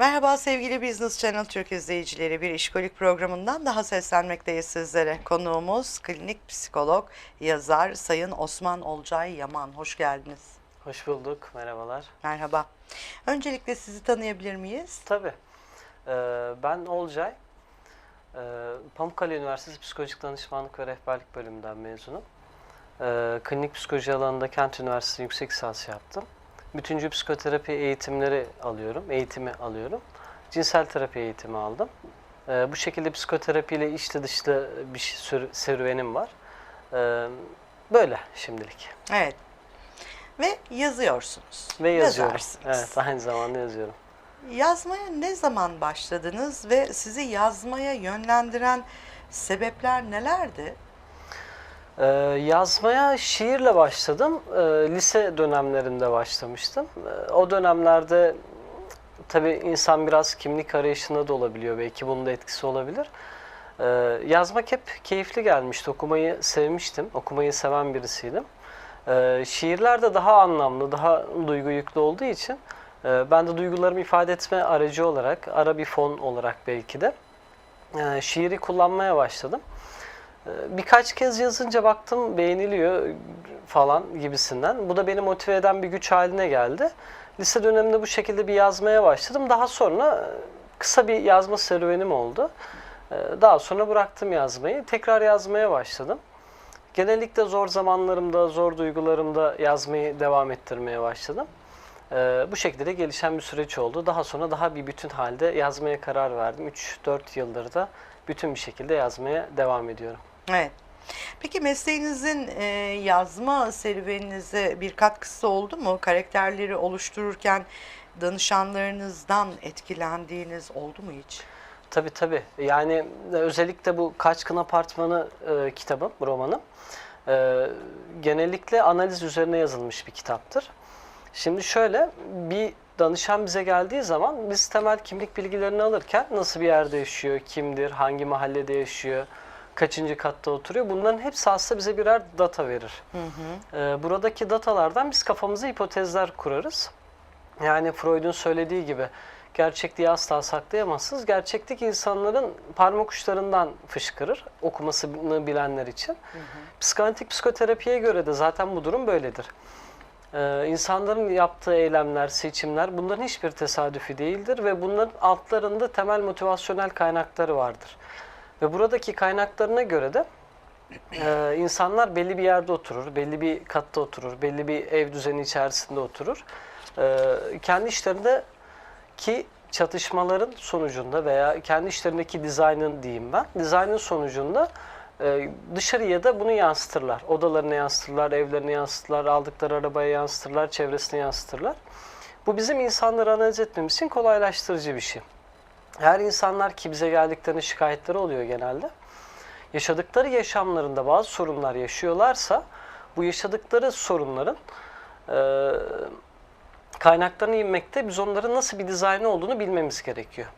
Merhaba sevgili Business Channel Türk izleyicileri. Bir işkolik programından daha seslenmekteyiz sizlere. Konuğumuz klinik psikolog, yazar Sayın Osman Olcay Yaman. Hoş geldiniz. Hoş bulduk, merhabalar. Merhaba. Öncelikle sizi tanıyabilir miyiz? Tabii, ee, ben Olcay. Ee, Pamukkale Üniversitesi Psikolojik Danışmanlık ve Rehberlik bölümünden mezunum. Ee, klinik psikoloji alanında Kent Üniversitesi yüksek lisans yaptım. Bütüncül psikoterapi eğitimleri alıyorum, eğitimi alıyorum. Cinsel terapi eğitimi aldım. Ee, bu şekilde psikoterapiyle içli dışlı bir serüvenim var. Ee, böyle şimdilik. Evet. Ve yazıyorsunuz. Ve yazıyorum. Yazarsınız. Evet, aynı zamanda yazıyorum. Yazmaya ne zaman başladınız ve sizi yazmaya yönlendiren sebepler nelerdi? Ee, yazmaya şiirle başladım. Ee, lise dönemlerinde başlamıştım. Ee, o dönemlerde tabii insan biraz kimlik arayışında da olabiliyor. Belki bunun da etkisi olabilir. Ee, yazmak hep keyifli gelmişti. Okumayı sevmiştim. Okumayı seven birisiydim. Ee, şiirler de daha anlamlı, daha duygu yüklü olduğu için e, ben de duygularımı ifade etme aracı olarak, ara bir fon olarak belki de e, şiiri kullanmaya başladım. Ee, Birkaç kez yazınca baktım beğeniliyor falan gibisinden. Bu da beni motive eden bir güç haline geldi. Lise döneminde bu şekilde bir yazmaya başladım. Daha sonra kısa bir yazma serüvenim oldu. Ee, Daha sonra bıraktım yazmayı. Tekrar yazmaya başladım. Genellikle zor zamanlarımda, zor duygularımda yazmayı devam ettirmeye başladım. Ee, Bu şekilde de gelişen bir süreç oldu. Daha sonra daha bir bütün halde yazmaya karar verdim. 3-4 yıldır da bütün bir şekilde yazmaya devam ediyorum. Evet. Peki mesleğinizin e, yazma serüveninize bir katkısı oldu mu? Karakterleri oluştururken danışanlarınızdan etkilendiğiniz oldu mu hiç? Tabii tabii. Yani e, özellikle bu Kaçkın Apartmanı e, kitabım, romanım. e, genellikle analiz üzerine yazılmış bir kitaptır. Şimdi şöyle, bir danışan bize geldiği zaman biz temel kimlik bilgilerini alırken nasıl bir yerde yaşıyor, kimdir, hangi mahallede yaşıyor, kaçıncı katta oturuyor bunların hepsi aslında bize birer data verir. E, buradaki datalardan biz kafamıza hipotezler kurarız. Yani Freud'un söylediği gibi gerçekliği asla saklayamazsınız. Gerçeklik insanların parmak uçlarından fışkırır okumasını bilenler için. Psikanalitik psikoterapiye göre de zaten bu durum böyledir. Ee, insanların yaptığı eylemler, seçimler bunların hiçbir tesadüfi değildir ve bunların altlarında temel motivasyonel kaynakları vardır. Ve buradaki kaynaklarına göre de ee, insanlar belli bir yerde oturur, belli bir katta oturur, belli bir ev düzeni içerisinde oturur. Ee, kendi işlerindeki çatışmaların sonucunda veya kendi işlerindeki dizaynın diyeyim ben, dizaynın sonucunda e, dışarıya da bunu yansıtırlar. Odalarına yansıtırlar, evlerine yansıtırlar, aldıkları arabaya yansıtırlar, çevresine yansıtırlar. Bu bizim insanları analiz etmemiz için kolaylaştırıcı bir şey. Her insanlar ki bize geldiklerinde şikayetleri oluyor genelde yaşadıkları yaşamlarında bazı sorunlar yaşıyorlarsa bu yaşadıkları sorunların e, kaynaklarına inmekte biz onların nasıl bir dizaynı olduğunu bilmemiz gerekiyor.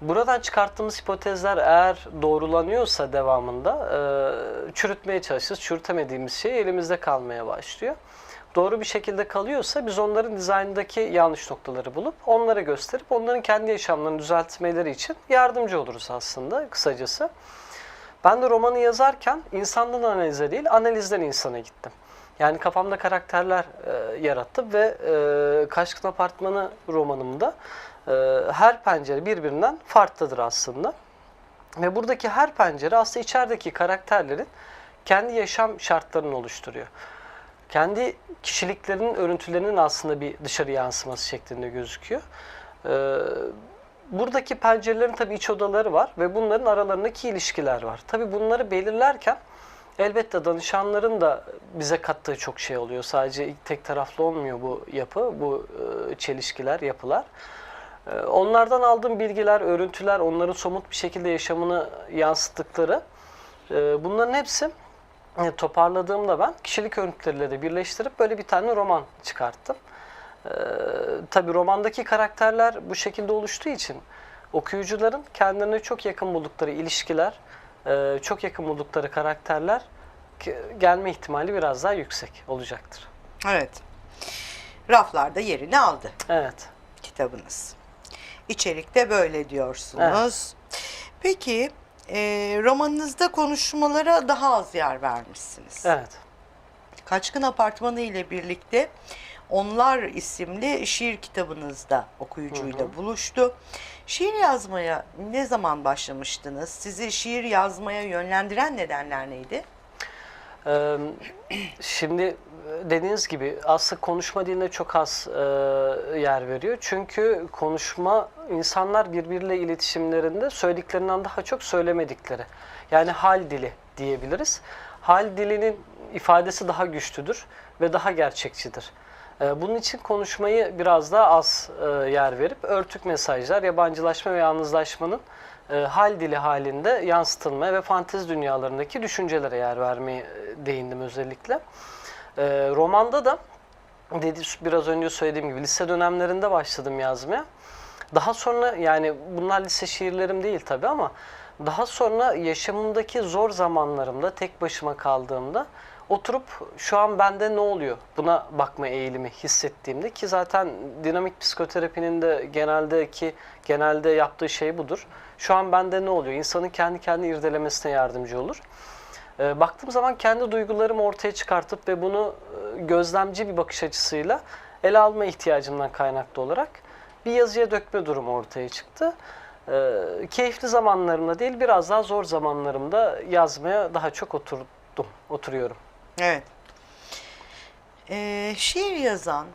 Buradan çıkarttığımız hipotezler eğer doğrulanıyorsa devamında e, çürütmeye çalışırız. Çürütemediğimiz şey elimizde kalmaya başlıyor. Doğru bir şekilde kalıyorsa biz onların dizaynındaki yanlış noktaları bulup onlara gösterip onların kendi yaşamlarını düzeltmeleri için yardımcı oluruz aslında kısacası. Ben de romanı yazarken insandan analize değil, analizden insana gittim. Yani kafamda karakterler e, yarattım ve e, Kaçkın Apartmanı romanımda e, her pencere birbirinden farklıdır aslında. Ve buradaki her pencere aslında içerideki karakterlerin kendi yaşam şartlarını oluşturuyor. Kendi kişiliklerinin örüntülerinin aslında bir dışarı yansıması şeklinde gözüküyor. Ee, buradaki pencerelerin tabii iç odaları var ve bunların aralarındaki ilişkiler var. Tabii bunları belirlerken elbette danışanların da bize kattığı çok şey oluyor. Sadece tek taraflı olmuyor bu yapı, bu e, çelişkiler, yapılar. E, Onlardan aldığım bilgiler, örüntüler, onların somut bir şekilde yaşamını yansıttıkları e, bunların hepsi toparladığımda ben kişilik örüntüleriyle de birleştirip böyle bir tane roman çıkarttım. Ee, tabii romandaki karakterler bu şekilde oluştuğu için okuyucuların kendilerine çok yakın buldukları ilişkiler, e, çok yakın buldukları karakterler gelme ihtimali biraz daha yüksek olacaktır. Evet. Raflarda yerini aldı Evet. kitabınız. İçerikte böyle diyorsunuz. Peki e, romanınızda konuşmalara daha az yer vermişsiniz. Evet. Kaçkın Apartmanı ile birlikte Onlar isimli şiir kitabınızda okuyucuyla buluştu. Şiir yazmaya ne zaman başlamıştınız? Sizi şiir yazmaya yönlendiren nedenler neydi? Şimdi dediğiniz gibi aslında konuşma diline çok az yer veriyor. Çünkü konuşma insanlar birbiriyle iletişimlerinde söylediklerinden daha çok söylemedikleri. Yani hal dili diyebiliriz. Hal dilinin ifadesi daha güçlüdür ve daha gerçekçidir. E, Bunun için konuşmayı biraz daha az e, yer verip örtük mesajlar, yabancılaşma ve yalnızlaşmanın e, hal dili halinde yansıtılmaya ve fantezi dünyalarındaki düşüncelere yer vermeye e, değindim özellikle. Romanda da dedi biraz önce söylediğim gibi lise dönemlerinde başladım yazmaya. Daha sonra yani bunlar lise şiirlerim değil tabi ama daha sonra yaşamımdaki zor zamanlarımda tek başıma kaldığımda oturup şu an bende ne oluyor buna bakma eğilimi hissettiğimde ki zaten dinamik psikoterapinin de geneldeki genelde yaptığı şey budur. Şu an bende ne oluyor? İnsanın kendi kendini irdelemesine yardımcı olur. Ee, baktığım zaman kendi duygularımı ortaya çıkartıp ve bunu e, gözlemci bir bakış açısıyla ele alma ihtiyacımdan kaynaklı olarak bir yazıya dökme durumu ortaya çıktı. Ee, keyifli zamanlarımda değil biraz daha zor zamanlarımda yazmaya daha çok oturdum, oturuyorum. Evet. Ee, şiir yazan,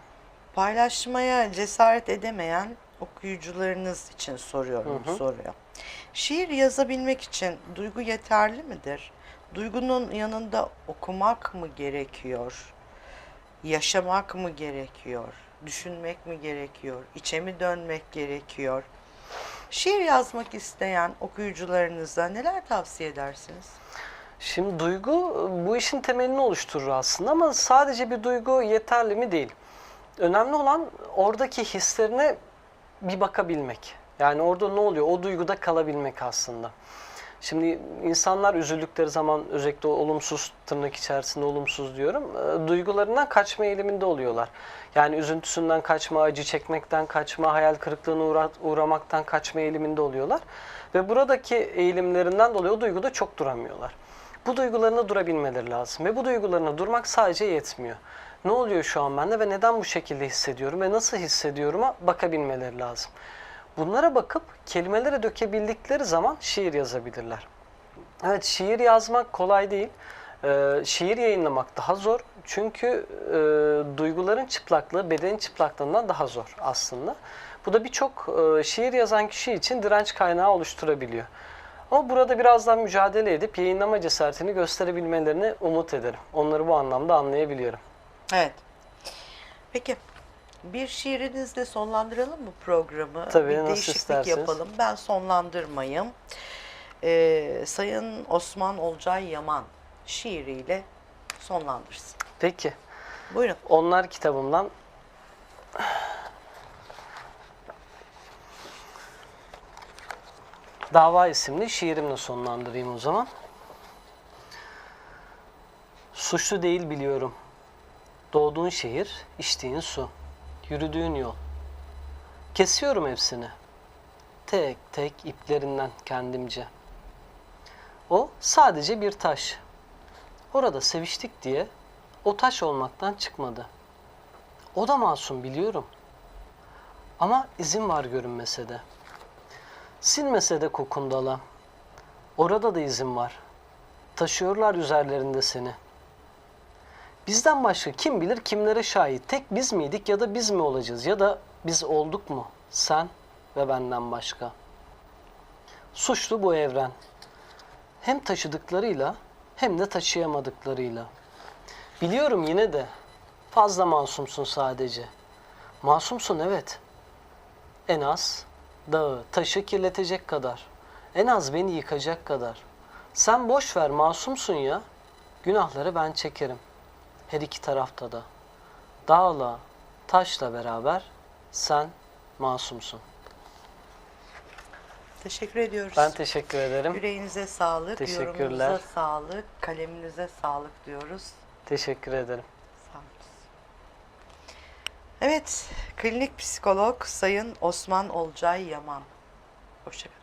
paylaşmaya cesaret edemeyen okuyucularınız için soruyorum bu soruyu. Şiir yazabilmek için duygu yeterli midir? Duygunun yanında okumak mı gerekiyor? Yaşamak mı gerekiyor? Düşünmek mi gerekiyor? İçe mi dönmek gerekiyor? Şiir yazmak isteyen okuyucularınıza neler tavsiye edersiniz? Şimdi duygu bu işin temelini oluşturur aslında ama sadece bir duygu yeterli mi değil. Önemli olan oradaki hislerine bir bakabilmek. Yani orada ne oluyor? O duyguda kalabilmek aslında. Şimdi insanlar üzüldükleri zaman özellikle olumsuz tırnak içerisinde olumsuz diyorum. e, Duygularından kaçma eğiliminde oluyorlar. Yani üzüntüsünden kaçma, acı çekmekten kaçma, hayal kırıklığına uğra- uğramaktan kaçma eğiliminde oluyorlar. Ve buradaki eğilimlerinden dolayı o duyguda çok duramıyorlar. Bu duygularına durabilmeleri lazım. Ve bu duygularına durmak sadece yetmiyor. Ne oluyor şu an bende ve neden bu şekilde hissediyorum ve nasıl hissediyorum'a bakabilmeleri lazım. Bunlara bakıp kelimelere dökebildikleri zaman şiir yazabilirler. Evet şiir yazmak kolay değil. Ee, şiir yayınlamak daha zor. Çünkü e, duyguların çıplaklığı bedenin çıplaklığından daha zor aslında. Bu da birçok e, şiir yazan kişi için direnç kaynağı oluşturabiliyor. Ama burada birazdan mücadele edip yayınlama cesaretini gösterebilmelerini umut ederim. Onları bu anlamda anlayabiliyorum. Evet. Peki bir şiirinizle sonlandıralım mı programı? Tabii, bir nasıl değişiklik isterseniz. yapalım. Ben sonlandırmayayım. Ee, Sayın Osman Olcay Yaman şiiriyle sonlandırsın. Peki. Buyurun. Onlar kitabımdan Dava isimli şiirimle sonlandırayım o zaman. Suçlu değil biliyorum. Doğduğun şehir, içtiğin su, yürüdüğün yol. Kesiyorum hepsini. Tek tek iplerinden kendimce. O sadece bir taş. Orada seviştik diye o taş olmaktan çıkmadı. O da masum biliyorum. Ama izin var görünmese de. Silmese de kokundala. Orada da izin var. Taşıyorlar üzerlerinde seni. Bizden başka kim bilir kimlere şahit? Tek biz miydik ya da biz mi olacağız? Ya da biz olduk mu? Sen ve benden başka. Suçlu bu evren. Hem taşıdıklarıyla hem de taşıyamadıklarıyla. Biliyorum yine de fazla masumsun sadece. Masumsun evet. En az dağı, taşı kirletecek kadar. En az beni yıkacak kadar. Sen boş ver masumsun ya. Günahları ben çekerim. Her iki tarafta da. Dağla, taşla beraber sen masumsun. Teşekkür ediyoruz. Ben teşekkür ederim. Yüreğinize sağlık, Teşekkürler. yorumunuza sağlık, kaleminize sağlık diyoruz. Teşekkür ederim. Evet, klinik psikolog Sayın Osman Olcay Yaman. Hoşçakalın.